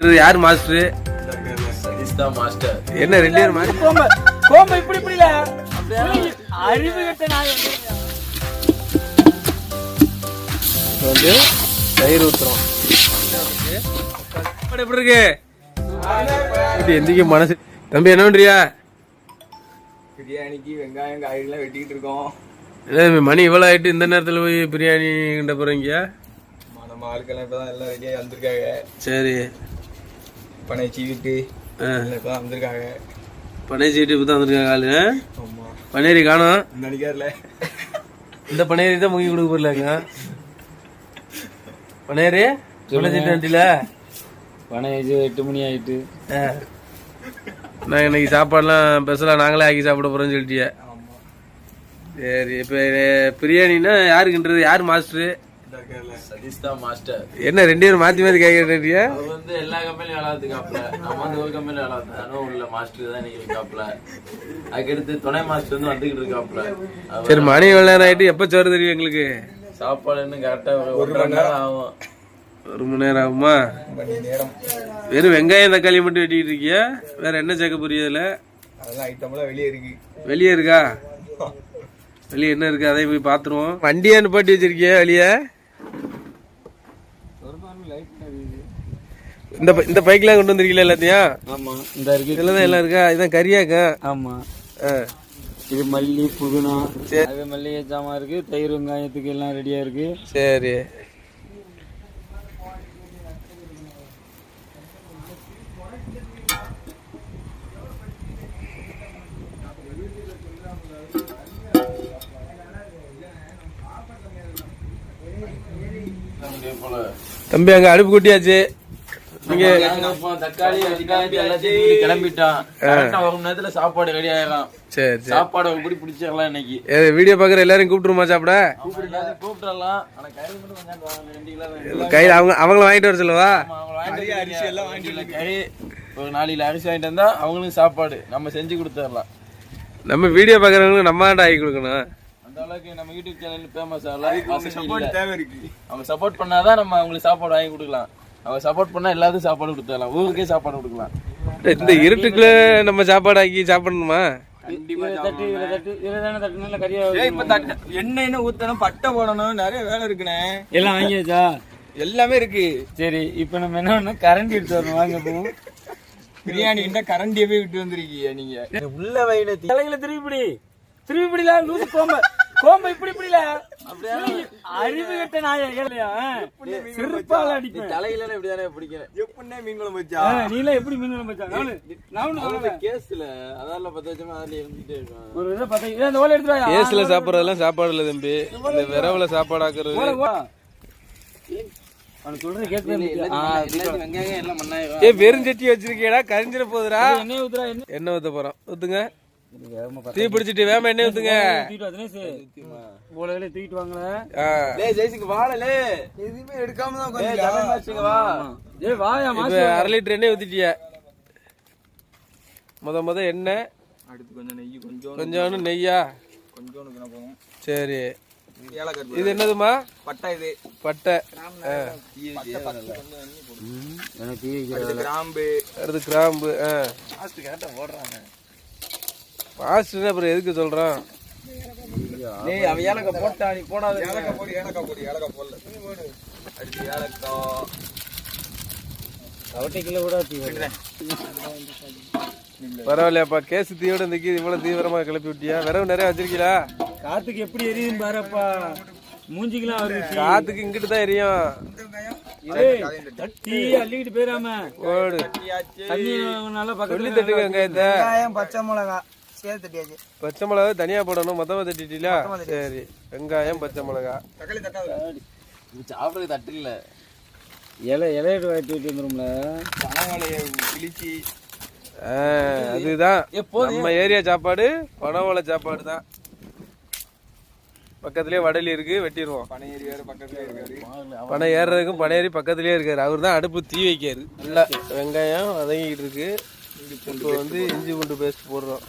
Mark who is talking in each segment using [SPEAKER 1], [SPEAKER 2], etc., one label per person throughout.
[SPEAKER 1] யார் மாஸ்டர்
[SPEAKER 2] தான் மாஸ்டர்
[SPEAKER 1] என்ன ரெண்டு பேரும் மாறி
[SPEAKER 3] கோம்ப கோம்ப இப்படி இப்படி இல்ல அறிவு கட்ட நாய்
[SPEAKER 1] வந்து தயிர் ஊத்துறோம். எப்படி இருக்கு? இது எந்திக்க மனசு தம்பி என்ன பண்றியா?
[SPEAKER 2] பிரியாணிக்கு வெங்காயம் காய்கறிலாம் வெட்டிக்கிட்டு இருக்கோம்.
[SPEAKER 1] தம்பி, மணி இவ்வளோ ஆயிட்டு இந்த நேரத்தில் போய் பிரியாணி கிட்ட போறீங்க?
[SPEAKER 2] ஆமா, நம்ம ஆட்கள்லாம் இப்பதான் எல்லாம் ரெடியாகி வந்திருக்காங்க.
[SPEAKER 1] சரி.
[SPEAKER 2] பனை. எல்லாம் இப்பதான் வந்திருக்காங்க.
[SPEAKER 1] பனை சீட்டு இப்போ தான் வந்திருக்காங்க ஆளு. பனேரி காணோம்.
[SPEAKER 2] இந்த நினைக்காருல
[SPEAKER 1] இந்த பனேரி தான் முங்கி கொடுக்க போறலாங்க பனேரி பனை சீட்டு வண்டியில?
[SPEAKER 3] ஆயிடுச்சு எட்டு மணி ஆயிட்டு.
[SPEAKER 1] நாங்கள் இன்னைக்கு சாப்பாடுலாம் ஸ்பெஷலாக நாங்களே ஆக்கி சாப்பிட போகிறோம்னு சொல்லிட்டிய. சரி இப்போ பிரியாணின்னா யாருக்குன்றது? யார் மாஸ்டரு என்ன ரெண்டு பேரும் மாற்றி மாற்றி கேட்குறீங்க
[SPEAKER 4] அவர் வந்து எல்லா கம்பெனியும் வேலை பார்த்துக்காப்ல நம்ம வந்து ஒரு கம்பெனியில் வேலை பார்த்தோம் உள்ள மாஸ்டர் தான் இன்னைக்கு இருக்காப்ல அதுக்கடுத்து துணை மாஸ்டர் வந்து வந்துகிட்டு இருக்காப்ல
[SPEAKER 1] சரி மணி எவ்வளோ ஆகிட்டு எப்போ சோறு தெரியும் எங்களுக்கு?
[SPEAKER 4] சாப்பாடு இன்னும் கரெக்டா ஒரு மணி நேரம் ஆகும்.
[SPEAKER 1] ஒரு மணி நேரம் ஆகுமா? வெறும் வெங்காயம் தக்காளி மட்டும் வெட்டிக்கிட்டு இருக்கியா? வேற என்ன சேர்க்க போறிய அதில்
[SPEAKER 2] அதெல்லாம் ஐட்டம்லாம் வெளியே இருக்கு.
[SPEAKER 1] வெளியே இருக்கா? வெளியே என்ன இருக்கு? அதையும் போய் பார்த்துருவோம். வண்டியை நிப்பாட்டி வச்சிருக்கியா வெளியே? இந்த இந்த பைக்லாம் கொண்டு வந்திருக்கீங்களா எல்லாத்தையும்?
[SPEAKER 3] ஆமா இந்த இருக்கு
[SPEAKER 1] இதில் தான் எல்லாம் இருக்கா? இதான் கரியாக்கா
[SPEAKER 3] ஆமா. இது மல்லி புதினா. அது மல்லிகை ஜாமான் இருக்கு தயிர் வெங்காயத்துக்கு எல்லாம் ரெடியா இருக்கு.
[SPEAKER 1] சரி. தம்பி அங்க அடுப்பு கூட்டியாச்சு.
[SPEAKER 4] தக்காளி எல்லாத்தையும் கிளம்பிட்டான். ஒரு மணி நேரத்துல சாப்பாடு ரெடி ஆயிடும்
[SPEAKER 1] சரி
[SPEAKER 4] சாப்பாடு எப்படி பிடிச்சிடலாம் இன்னைக்கு.
[SPEAKER 1] ஏ, வீடியோ பார்க்குற எல்லாரும் கூப்பிட்டுருமா சாப்பிட?
[SPEAKER 4] கூப்பிட்டுறலாம்
[SPEAKER 1] கையில் அவங்க அவங்கள வாங்கிட்டு வர சொல்லவா?
[SPEAKER 4] அரிசி எல்லாம் வாங்கிட்டு கறி ஒரு நாலு கிலோ அரிசி வாங்கிட்டு வந்தா அவங்களுக்கு சாப்பாடு. நம்ம செஞ்சு கொடுத்துடலாம்.
[SPEAKER 1] நம்ம வீடியோ பார்க்குறவங்களுக்கு நம்ம ஆகி கொடுக்கணும்.
[SPEAKER 4] அந்த அளவுக்கு நம்ம யூடியூப் சேனல் ஃபேமஸ்
[SPEAKER 2] சப்போர்ட் தேவை இருக்கு.
[SPEAKER 4] அவங்க சப்போர்ட் பண்ணாதான் நம்ம அவங்களுக்கு சாப்பாடு வாங்கி கொடுக்கலாம். அவங்க சப்போர்ட் பண்ணா எல்லாத்துக்கும் சாப்பாடு கொடுத்துடலாம். ஊருக்கே சாப்பாடு கொடுக்கலாம்.
[SPEAKER 1] இந்த இருட்டுக்குள்ள நம்ம சாப்பாடு ஆக்கி சாப்பிடணுமா
[SPEAKER 3] இதுல தட்டு இதுல தட்டு இதுல தானே தட்டு நல்ல கறியா
[SPEAKER 2] ஏய், இப்ப தட்ட எண்ணெய் ஊத்தணும் பட்டை போடணும் நிறைய வேலை இருக்குண்ணே.
[SPEAKER 3] எல்லாம் வாங்கியாச்சா?
[SPEAKER 2] எல்லாமே இருக்கு.
[SPEAKER 3] சரி இப்போ நம்ம என்ன பண்ணோம் கரண்டி எடுத்து வரணும். வாங்க போவோம்
[SPEAKER 2] பிரியாணி கிட்ட கரண்டியவே விட்டு வந்திருக்கீங்க நீங்க. உள்ள வைன
[SPEAKER 3] தலையில திருப்பிடி திருப்பிடில லூசு கோம்ப கோம்ப இப்படி இப்படில அறிவு கட்ட நாய கேளையா சிறுப்பால அடிப்பேன்.
[SPEAKER 4] தலையில இப்படிதானே பிடிக்கிறேன்
[SPEAKER 2] எப்படின்னே மீன் குழம்பு வச்சா?
[SPEAKER 3] ஆ, நீலாம் எப்படி மீன் மச்சான் நானு நானும்
[SPEAKER 4] அவங்க கேஸ்ல அதால பத்து வருஷமா அதுல இருந்துட்டே இருக்கும்
[SPEAKER 3] ஒரு இதை பார்த்தா இதை அந்த ஓலை எடுத்து வாயா?
[SPEAKER 1] கேஸ்ல சாப்பிட்றதெல்லாம் சாப்பாடு இல்லை தம்பி. இந்த விரவுல சாப்பாடு ஆக்குறது.
[SPEAKER 3] வா.
[SPEAKER 4] எல்லாம்
[SPEAKER 1] வெறும் சட்டி வச்சிருக்கேடா கரிஞ்சிட போகுதுடா.
[SPEAKER 3] எண்ணெய் ஊத்துறா என்ன
[SPEAKER 1] ஊத்த போறோம். ஊத்துங்க. தீ பிடிச்சிட்டு வேம எண்ணெய் ஊத்துங்க.
[SPEAKER 3] வா ஓலையில தூக்கிட்டு வாங்களே
[SPEAKER 1] ஆ.
[SPEAKER 4] டேய் ஜெய்சிங்க வாழலே
[SPEAKER 2] எதுவுமே எடுக்காம தான்
[SPEAKER 4] டேய்
[SPEAKER 2] உட்காந்து
[SPEAKER 4] ஜமீன் மாச்சுங்க வா.
[SPEAKER 3] ஏய் வாயா
[SPEAKER 1] இப்ப
[SPEAKER 3] மாசு
[SPEAKER 1] அரை லிட்டர் எண்ணெய் ஊத்திட்டிய. முத முத எண்ணெய்.
[SPEAKER 2] அடுத்து கொஞ்சம் நெய் கொஞ்சம்
[SPEAKER 1] கொஞ்சோண்டு நெய்யா?
[SPEAKER 2] கொஞ்சம் போகும்
[SPEAKER 1] சரி. இது என்னதுமா?
[SPEAKER 2] பட்டை இது.
[SPEAKER 1] பட்டை.
[SPEAKER 2] கிராம்பு
[SPEAKER 1] அடுத்து கிராம்பு.
[SPEAKER 4] போடுறாங்க
[SPEAKER 1] பாஸ்ட்னா அப்புறம் எதுக்கு சொல்றான்?
[SPEAKER 4] டேய் அவன் ஏலக்காய் போட்டா நீ போடாத.
[SPEAKER 2] ஏலக்காய் போடு ஏலக்காய் போடு ஏலக்காய் போடல அடுத்து ஏலக்காய்.
[SPEAKER 3] அவட்டைக்குள்ள கூட தீ வைக்கிறேன்
[SPEAKER 1] பரவாயில்லையாப்பா கேஸ் தீயோட இந்த கீ இவ்வளவு தீவிரமா கிளப்பி விட்டியா? விரவு நிறைய வச்சிருக்கீங்களா?
[SPEAKER 3] காத்துக்கு எப்படி எரியுதுன்னு பாருப்பா. மூஞ்சிக்கலாம் வருது.
[SPEAKER 1] காத்துக்கு இங்கிட்டு தான் எரியும்.
[SPEAKER 3] தட்டி அள்ளிக்கிட்டு போயிடாம.
[SPEAKER 1] ஓடு.
[SPEAKER 3] தண்ணி நல்லா
[SPEAKER 1] சொல்லி
[SPEAKER 3] பக்கத்துல
[SPEAKER 1] தட்டுங்க வெங்காயத்தை
[SPEAKER 5] வெங்காயம் பச்சை மிளகா சேர்த்து தட்டியாச்சு.
[SPEAKER 1] பச்சை மிளகா தனியா போடணும். மொத்தமா தட்டிட்டீங்களா சரி. வெங்காயம் பச்சை மிளகா.
[SPEAKER 2] தக்காளி தக்காளி
[SPEAKER 4] சாப்பிடுறது தட்டு இல்ல.
[SPEAKER 3] இலை இலையிட்டு வாட்டி விட்டு வந்துரும்ல.
[SPEAKER 2] பனவாழைய கிழிச்சி.
[SPEAKER 1] அதுதான். நம்ம ஏரியா சாப்பாடு பனவோலை சாப்பாடு தான். பக்கத்துலயே வடலி இருக்கு வெட்டிடுவோம்.
[SPEAKER 2] பனை ஏரி வேற பக்கத்துல இருக்காரு
[SPEAKER 1] பனை ஏறுறதுக்கும் பனை ஏறி பக்கத்துலயே இருக்காரு. அவர் தான் அடுப்பு தீ வைக்காரு நல்லா வெங்காயம் வதங்கிட்டு இருக்கு. இப்போ வந்து இஞ்சி பூண்டு பேஸ்ட் போடுறோம்.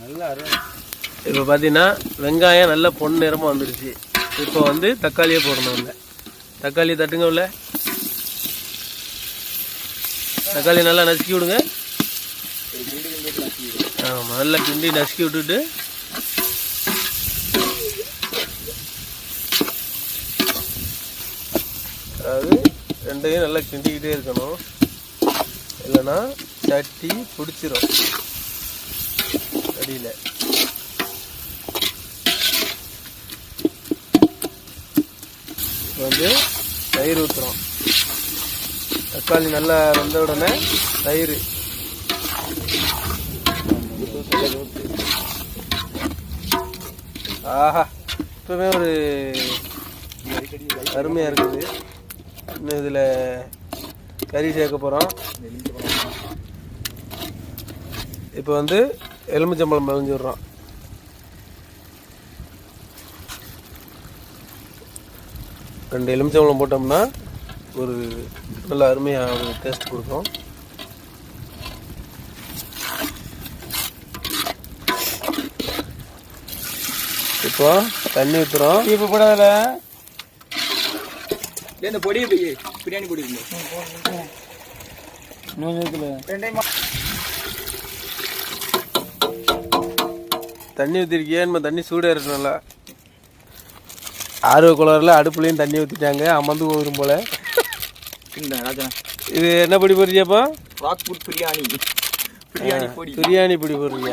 [SPEAKER 3] நல்லா
[SPEAKER 1] இப்போ பார்த்தீங்கன்னா வெங்காயம் நல்ல பொன் நிறமாக வந்துருச்சு. இப்போ வந்து தக்காளியே போடணும் இல்லை. தக்காளி தட்டுங்க உள்ள. தக்காளி நல்லா நசுக்கி விடுங்க. ஆமாம் நல்லா கிண்டி நசுக்கி விட்டுட்டு. அதாவது ரெண்டையும் நல்லா கிண்டிக்கிட்டே இருக்கணும். இல்லைன்னா சட்டி பிடிச்சிரும். அடியில் இப்போ வந்து தயிர் ஊற்றுறோம் தக்காளி நல்லா வெந்த உடனே தயிர். ஆஹா இப்போவே ஒரு அருமையாக இருக்குது. இன்னும் இதில் கறி சேர்க்க போகிறோம் இப்போ வந்து எலுமிச்சம்பழம் விட்றோம் ரெண்டு எலுமிச்சம்பழம் போட்டோம்னா ஒரு நல்ல அருமையாக ஒரு டேஸ்ட் கொடுக்கும். இப்போ தண்ணி ஊற்றுறோம்
[SPEAKER 2] இப்போ போடாதல இந்த பொடியை போய் பிரியாணி பொடி இருக்கு ரெண்டையும்
[SPEAKER 1] தண்ணி ஊற்றிருக்கியா நம்ம தண்ணி சூடாக இருக்கணும்ல. ஆர்வ குளரில் அடுப்புலையும் தண்ணி ஊற்றிட்டாங்க அமர்ந்து போயிடும் போல. இது என்ன பொடி போடுறியாப்பா?
[SPEAKER 2] ராக் ஃபுட் பிரியாணி பிரியாணி பொடி
[SPEAKER 1] போடுறீங்க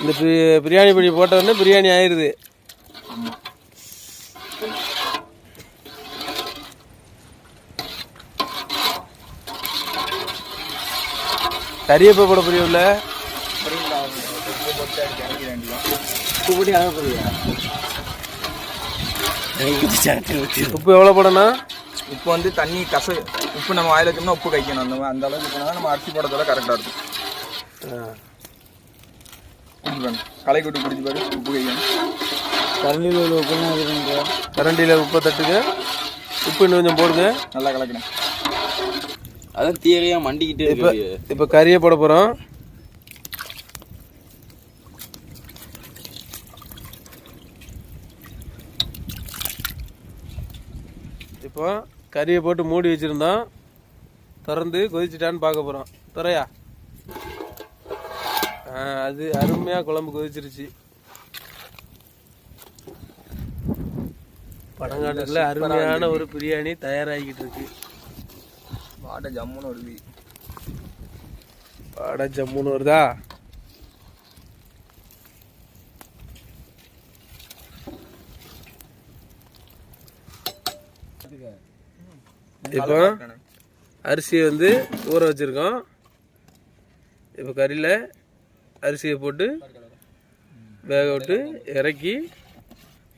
[SPEAKER 1] இந்த பிரியாணி பொடி போட்ட உடனே பிரியாணி ஆயிடுது கறியப்ப போட
[SPEAKER 2] உப்பு போட்டு போடுவியா
[SPEAKER 1] உப்பு எவ்வளோ போடணும்?
[SPEAKER 2] உப்பு வந்து தண்ணி கச உப்பு நம்ம வாயில வச்சோம்னா உப்பு கைக்கணும் அந்த மாதிரி அந்த அளவுக்கு போனால் நம்ம அரிசி போடுறதோட கரெக்டாக இருக்கும். களை கொட்டி குடிச்சு பாரு. உப்பு கைக்கணும்
[SPEAKER 3] கரண்டியில் உள்ள உப்பு
[SPEAKER 1] கரண்டியில் உப்பை தட்டுங்க. உப்பு இன்னும் கொஞ்சம் போடுங்க.
[SPEAKER 2] நல்லா கலக்கணும்
[SPEAKER 4] அதான் தீரையா மண்டிக்கிட்டே
[SPEAKER 1] இப்போ இப்போ கறியை போட போகிறோம் இப்போ கறியை போட்டு மூடி வச்சுருந்தோம். திறந்து கொதிச்சிட்டான்னு பார்க்க போகிறோம் துறையா அது அருமையாக குழம்பு கொதிச்சிருச்சு. பனங்காட்டில் அருமையான ஒரு பிரியாணி தயாராகிக்கிட்டு இருக்கு.
[SPEAKER 2] வாட்டை ஜம்முன்னு வருது.
[SPEAKER 1] அட ஜம்முன்னு வருதா? இப்போ அரிசியை வந்து ஊற வச்சிருக்கோம். இப்போ கறியில் அரிசியை போட்டு வேக விட்டு இறக்கி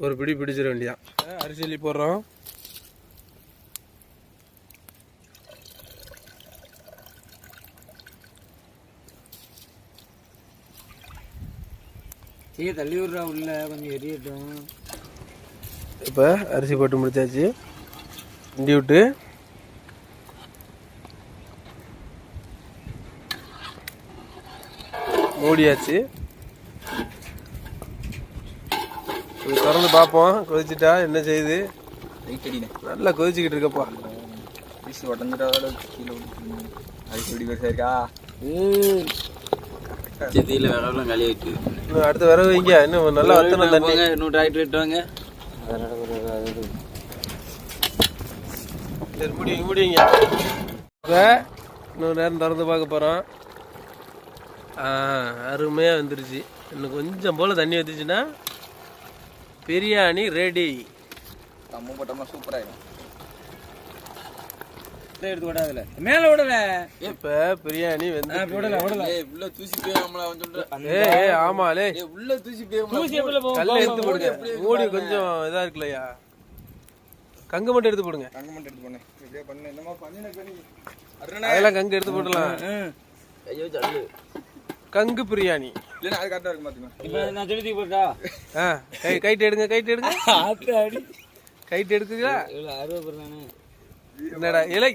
[SPEAKER 1] ஒரு பிடி பிடிச்சிட வேண்டியதான் அரிசி அள்ளி போடுறோம்.
[SPEAKER 3] சரி தள்ளி விட்றா உள்ள கொஞ்சம் எரியட்டும்.
[SPEAKER 1] இப்போ அரிசி போட்டு முடிச்சாச்சு. கிண்டி விட்டு. மூடியாச்சு. இது திறந்து பார்ப்போம். கொதிச்சிட்டா என்ன செய்யுது? நல்லா கொதிச்சுக்கிட்டு இருக்கப்பா.
[SPEAKER 2] பீஸ் உடஞ்சிட்டாத கீழே விட்டு அரிசி வெடி பெருசாக இருக்கா?
[SPEAKER 4] தீயில விரவெல்லாம் காலியாயிட்டு
[SPEAKER 1] இன்னும் அடுத்து வர வைங்க. இன்னும் நல்லா வத்தணும் தண்ணி.
[SPEAKER 4] இன்னும் டிராக்டர் எடுத்து வாங்க
[SPEAKER 1] சரி முடியுங்க முடியுங்க. இப்போ இன்னொரு நேரம் திறந்து பார்க்க போகிறோம் அருமையாக வந்துருச்சு. இன்னும் கொஞ்சம் போல் தண்ணி வந்துச்சுன்னா பிரியாணி ரெடி
[SPEAKER 2] நம்ம போட்டோம்னா சூப்பராகிடும்
[SPEAKER 3] எடுத்து விடாதுல மேல விடல.
[SPEAKER 1] இப்போ பிரியாணி வந்து
[SPEAKER 3] விடல விடல.
[SPEAKER 4] ஏய் உள்ள தூசி போயாமல அவன்
[SPEAKER 1] ஏ ஆமாலே
[SPEAKER 4] ஏய் உள்ள தூசி போயாமல
[SPEAKER 3] தூசி எப்படி போகும்?
[SPEAKER 1] கல்ல எடுத்து போடுங்க. மூடி கொஞ்சம் இதா இருக்குல்லையா? கங்கு மட்டும் எடுத்து போடுங்க.
[SPEAKER 2] தங்க மட்டும் எடுத்து பண்ணேன் இப்படியே பண்ணேன் என்னமா பண்ணின பண்ணி
[SPEAKER 1] அதெல்லாம் கங்கு எடுத்து போடலாம்
[SPEAKER 4] ஐயோ சல்லு
[SPEAKER 1] கங்கு பிரியாணி.
[SPEAKER 2] இல்லைன்னா அது கரெக்டாக இருக்கும் பார்த்துக்கலாம்
[SPEAKER 3] இப்ப நான் செலுத்தி போட்டா
[SPEAKER 1] ஆ கை கைட்டு எடுங்க கைட்டு எடுங்க.
[SPEAKER 3] ஆத்து அடி.
[SPEAKER 1] கைட்டு எடுக்குங்களா
[SPEAKER 3] இவ்வளவு அறுபது போடுறானே.
[SPEAKER 1] என்னடா இல்லை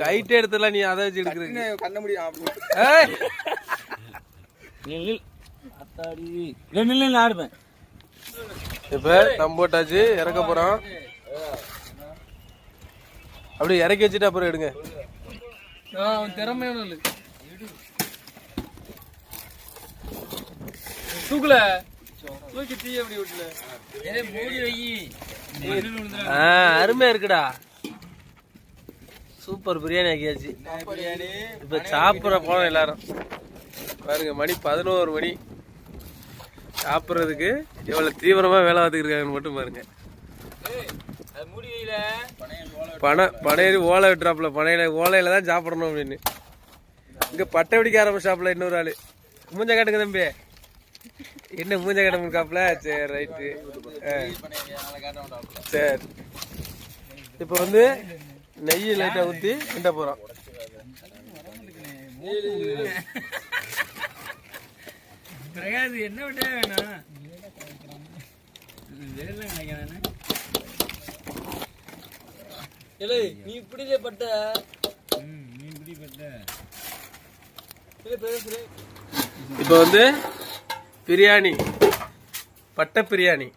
[SPEAKER 1] கைட்டு எடுத்துலாம் நீ அதை வச்சு எடுக்கிறீங்க
[SPEAKER 2] கண்ண முடியும்
[SPEAKER 1] ஏய்!
[SPEAKER 3] நில் இல்லை நில் நில் ஆடுப்பேன்.
[SPEAKER 1] இப்போ தம் போட்டாச்சு இறக்க போகிறோம் அப்படியே இறக்கி வச்சுட்டு அப்புறம் எடுங்க.
[SPEAKER 3] அவன் திறமையான. தூக்கல. தூக்கி தீ அப்படி விட்டுல மூடி வை.
[SPEAKER 1] அருமையா இருக்குடா. சூப்பர் பிரியாணி ஆக்கியாச்சு. இப்ப சாப்பிட போனோம் எல்லாரும். பாருங்க மணி பதினோரு மணி. சாப்பிட்றதுக்கு எவ்வளவு தீவிரமா வேலை பார்த்துக்கிட்டு இருக்காங்கன்னு மட்டும் பாருங்க.
[SPEAKER 3] அது மூடி வைல
[SPEAKER 1] பனை பனையரி ஓலை விட்டுறாப்புல. பனையில ஓலையில தான் சாப்பிடணும் அப்படின்னு. இங்க பட்டை பிடிக்க ஆரம்பிச்சாப்புல இன்னொரு ஆளு. மூஞ்ச காட்டுங்க தம்பி. என்ன மூஞ்ச காட்ட முடிக்காப்புல சரி ரைட்டு சரி. இப்போ வந்து நெய் லைட்டா ஊத்தி கிண்ட போறோம்.
[SPEAKER 3] பிரகாஷ் என்ன விட்டே வேணாம்? நினைக்கிறேன். இல்லை நீ இப்படிலே பட்ட. நீ இப்படி பட்ட.
[SPEAKER 1] இப்போ வந்து பிரியாணி. பட்டை பிரியாணி.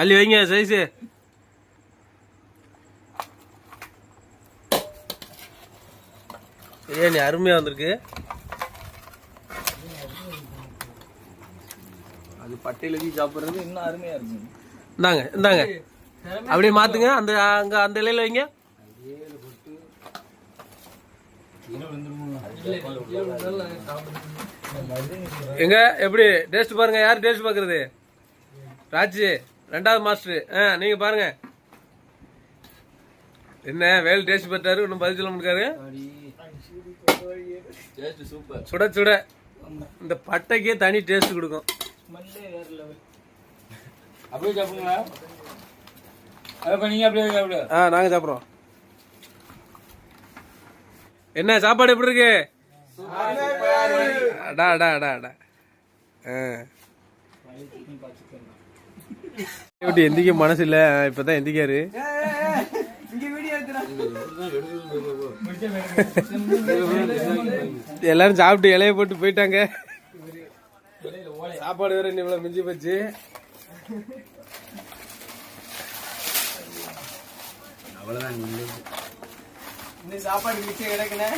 [SPEAKER 1] அள்ளி வைங்க சைஸு. பிரியாணி அருமையா வந்திருக்கு.
[SPEAKER 2] அது பட்டையில சாப்பிடுறது இன்னும் அருமையா இருக்கும்.
[SPEAKER 1] இந்தாங்க இந்தாங்க. அப்படியே மாத்துங்க. அந்த அங்க அந்த இலையில வைங்க. எங்க எப்படி? டேஸ்ட் பாருங்க. யார் டேஸ்ட் பாக்குறது? ராஜி ரெண்டாவது மாஸ்டர் ஆ நீங்க பாருங்க. என்ன வேல் டேஸ்ட் பார்த்தாரு ஒன்றும் பதில் சொல்ல முடியாது சுட சுட. இந்த பட்டைக்கே தனி டேஸ்ட் கொடுக்கும்.
[SPEAKER 3] அப்படியே சாப்பிடுங்களா? அப்ப நீங்க அப்படியே சாப்பிடு.
[SPEAKER 1] ஆ நாங்க சாப்பிடுறோம். என்ன சாப்பாடு எப்படி இருக்கு? அடா அடா அடா அடா. ஆ. இப்படி எந்திக்க மனசு இல்ல. இப்பதான் எந்திக்காரு.
[SPEAKER 5] இங்க வீடியோ
[SPEAKER 1] எல்லாரும் சாப்பிட்டு இலைய போட்டு போயிட்டாங்க. சாப்பாடு வேற இன்னும் இவ்வளவு மிஞ்சி போச்சு.
[SPEAKER 5] அவ்வளோதான் இன்னும் சாப்பாடு மிச்சம் கிடக்குண்ணே.